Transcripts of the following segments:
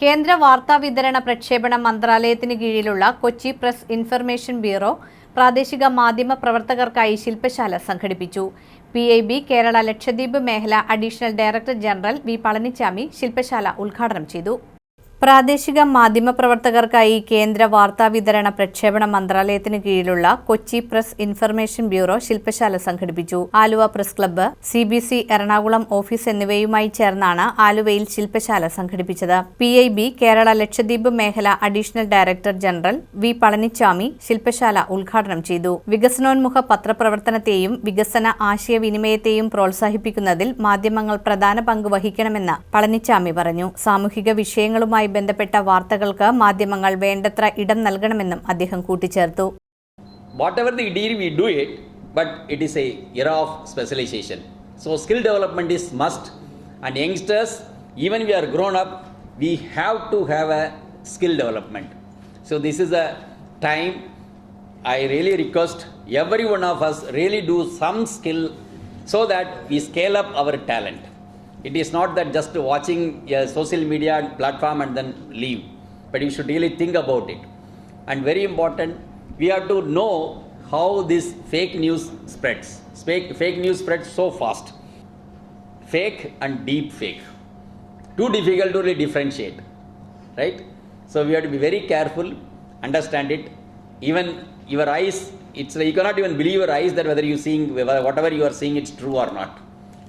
കേന്ദ്ര വാർത്താ വിതരണ പ്രക്ഷേപണ മന്ത്രാലയത്തിന് കീഴിലുള്ള കൊച്ചി പ്രസ് ഇൻഫർമേഷൻ ബ്യൂറോ പ്രാദേശിക മാധ്യമ പ്രവർത്തകർക്കായി ശില്പശാല സംഘടിപ്പിച്ചു. P I B Kerala Lakshadweep മേഖല additional director general V Palanichami ശില്പശാല ഉദ്ഘാടനം ചെയ്തു. പ്രാദേശിക മാധ്യമ പ്രവർത്തകർക്കായി കേന്ദ്ര വാർത്താവിതരണ പ്രക്ഷേപണ മന്ത്രാലയത്തിന് കീഴിലുള്ള കൊച്ചി പ്രസ് ഇൻഫർമേഷൻ ബ്യൂറോ ശില്പശാല സംഘടിപ്പിച്ചു. Aluva press club C B C Ernakulam office എന്നിവയുമായി ചേർന്നാണ് ആലുവയിൽ ശില്പശാല സംഘടിപ്പിച്ചത്. P I B Kerala Lakshadweep മേഖല additional director general V Palanichami ശില്പശാല ഉദ്ഘാടനം ചെയ്തു. വികസനോന്മുഖ പത്രപ്രവർത്തനത്തെയും വികസന ആശയവിനിമയത്തെയും പ്രോത്സാഹിപ്പിക്കുന്നതിൽ മാധ്യമങ്ങൾ പ്രധാന പങ്ക് വഹിക്കണമെന്ന് പളനിച്ചാമി പറഞ്ഞു. സാമൂഹിക വിഷയങ്ങളുമായി ബന്ധപ്പെട്ട വാർത്തകൾക്ക് മാധ്യമങ്ങൾ വേണ്ടത്ര ഇടം നൽകണമെന്നും അദ്ദേഹം കൂട്ടിച്ചേർത്തു whatever the deal we do it but it is a era of specialization so skill development is must and youngsters even we are grown up we have to have a skill development so this is a time i really request every one of us really do some skill so that we scale up our talent It is not that just watching a social media platform and then leave but you should really think about it. And very important we have to know how this fake news spreads. Fake, fake news spreads so fast. Fake and deep fake. Too difficult to really differentiate right? So we have to be very careful understand it. Even your eyes it's like you cannot even believe your eyes that whether you seeing whatever you are seeing it's true or not.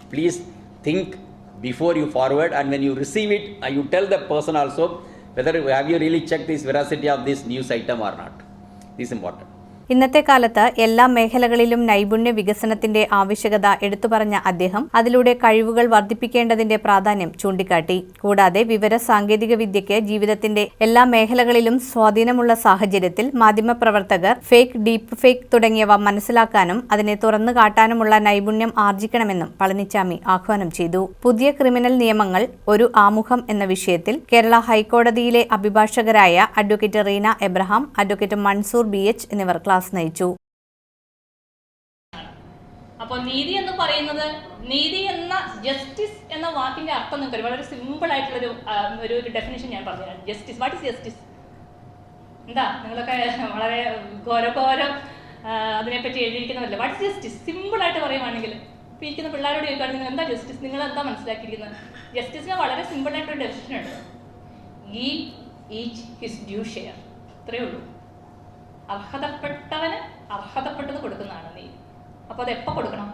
Please think before you forward and when you receive it you tell the person also whether have you really checked this veracity of this news item or not? This is important ഇന്നത്തെ കാലത്ത് എല്ലാ മേഖലകളിലും നൈപുണ്യ വികസനത്തിന്റെ ആവശ്യകത എടുത്തുപറഞ്ഞ അദ്ദേഹം അതിലൂടെ കഴിവുകൾ വർദ്ധിപ്പിക്കേണ്ടതിന്റെ പ്രാധാന്യം ചൂണ്ടിക്കാട്ടി. കൂടാതെ വിവര സാങ്കേതിക വിദ്യയ്ക്ക് ജീവിതത്തിന്റെ എല്ലാ മേഖലകളിലും സ്വാധീനമുള്ള സാഹചര്യത്തിൽ മാധ്യമപ്രവർത്തകർ ഫേക്ക് ഡീപ്പ് ഫേക്ക് തുടങ്ങിയവ മനസ്സിലാക്കാനും അതിനെ തുറന്നു കാട്ടാനുമുള്ള നൈപുണ്യം ആർജിക്കണമെന്നും പളനിച്ചാമി ആഹ്വാനം ചെയ്തു. പുതിയ ക്രിമിനൽ നിയമങ്ങൾ ഒരു ആമുഖം എന്ന വിഷയത്തിൽ കേരള ഹൈക്കോടതിയിലെ അഭിഭാഷകരായ advocate Reena Abraham advocate Mansoor B H എന്നിവർ ക്ലാസ് നയിച്ചു. അപ്പോൾ നീതി എന്ന് പറയുന്നത് നീതി എന്ന ജസ്റ്റിസ് എന്ന വാക്കിന്റെ അർത്ഥം നിങ്ങൾക്ക് വളരെ സിമ്പിൾ ആയിട്ടുള്ളൊരു ഒരു ഒരു ഡെഫിനേഷൻ ഞാൻ പറഞ്ഞുതരാം. ജസ്റ്റിസ് വാട്ട് ഇസ് ജസ്റ്റിസ് എന്താ? നിങ്ങളൊക്കെ വളരെ ഘോരഘോരം അതിനെപ്പറ്റി എഴുതിയിരിക്കുന്നവരല്ലേ വാട്ട് ഇസ് ജസ്റ്റിസ് സിമ്പിൾ ആയിട്ട് പറയുവാണെങ്കിൽ ഇപ്പം ഇരിക്കുന്ന പിള്ളേരോട് ചോദിക്കുകയാണെങ്കിൽ എന്താ ജസ്റ്റിസ് നിങ്ങൾ എന്താ മനസ്സിലാക്കിയിരിക്കുന്നത്? ജസ്റ്റിസിന് വളരെ സിമ്പിൾ ആയിട്ടൊരു ഡെഫിനേഷൻ ഉണ്ട്. ഈ ഈച്ച് ഹിസ് ഡ്യൂ ഷെയർ ഇത്രയേ ഉള്ളൂ. അർഹതപ്പെട്ടവന് അർഹതപ്പെട്ടത് കൊടുക്കുന്നതാണ് നീ. അപ്പൊ അത് എപ്പോ കൊടുക്കണം?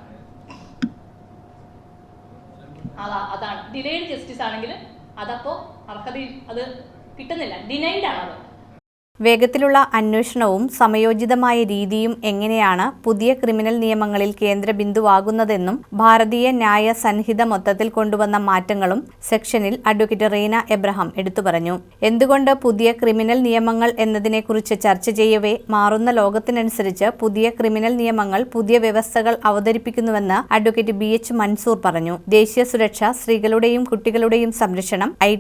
അതാ അതാണ്. ഡിലേഡ് ജസ്റ്റിസ് ആണെങ്കിൽ അതപ്പോ അർഹത അത് കിട്ടുന്നില്ല. ഡിനൈഡ് ആണത്. വേഗത്തിലുള്ള അന്വേഷണവും സമയോചിതമായ രീതിയും എങ്ങനെയാണ് പുതിയ ക്രിമിനൽ നിയമങ്ങളിൽ കേന്ദ്ര ബിന്ദുവാകുന്നതെന്നും ഭാരതീയ ന്യായ സന്നിഹിത മൊത്തത്തിൽ കൊണ്ടുവന്ന മാറ്റങ്ങളും സെക്ഷനിൽ അഡ്വക്കേറ്റ് റീന എബ്രഹാം എടുത്തു പറഞ്ഞു. എന്തുകൊണ്ട് പുതിയ ക്രിമിനൽ നിയമങ്ങൾ എന്നതിനെക്കുറിച്ച് ചർച്ച ചെയ്യവേ മാറുന്ന ലോകത്തിനനുസരിച്ച് പുതിയ ക്രിമിനൽ നിയമങ്ങൾ പുതിയ വ്യവസ്ഥകൾ അവതരിപ്പിക്കുന്നുവെന്ന് അഡ്വക്കേറ്റ് ബി എച്ച് മൻസൂർ പറഞ്ഞു. ദേശീയ സുരക്ഷ സ്ത്രീകളുടെയും കുട്ടികളുടെയും സംരക്ഷണം ഐ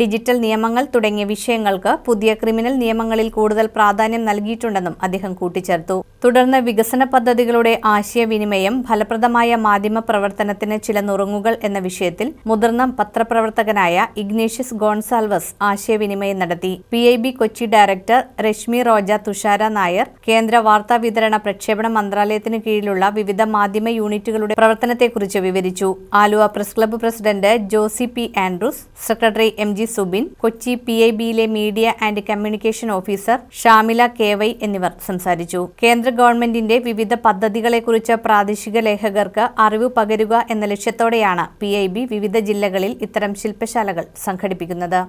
ഡിജിറ്റൽ നിയമങ്ങൾ തുടങ്ങിയ വിഷയങ്ങൾക്ക് പുതിയ ക്രിമിനൽ നിയമങ്ങളിൽ കൂടുതൽ പ്രാധാന്യം നൽകിയിട്ടുണ്ടെന്നും അദ്ദേഹം കൂട്ടിച്ചേർത്തു. തുടർന്ന് വികസന പദ്ധതികളുടെ ആശയവിനിമയം ഫലപ്രദമായ മാധ്യമ പ്രവർത്തനത്തിന് ചില നുറുങ്ങുകൾ എന്ന വിഷയത്തിൽ മുതിർന്ന പത്രപ്രവർത്തകനായ ഇഗ്നേഷ്യസ് ഗോൺസാൽവസ് ആശയവിനിമയം നടത്തി. P I B Kochi director Reshmi Roja Thushara Nair കേന്ദ്ര വാർത്താ വിതരണ പ്രക്ഷേപണ മന്ത്രാലയത്തിന് കീഴിലുള്ള വിവിധ മാധ്യമ യൂണിറ്റുകളുടെ പ്രവർത്തനത്തെക്കുറിച്ച് വിവരിച്ചു. Aluva press club president Josy P Andrews secretary M G Subin Kochi P I ബിയിലെ media and communication officer Shamila K Y എന്നിവർ സംസാരിച്ചു. കേന്ദ്ര ഗവൺമെന്റിന്റെ വിവിധ പദ്ധതികളെക്കുറിച്ച് പ്രാദേശിക ലേഖകർക്ക് അറിവ് പകരുക എന്ന ലക്ഷ്യത്തോടെയാണ് പി വിവിധ ജില്ലകളിൽ ഇത്തരം ശില്പശാലകൾ സംഘടിപ്പിക്കുന്നത്.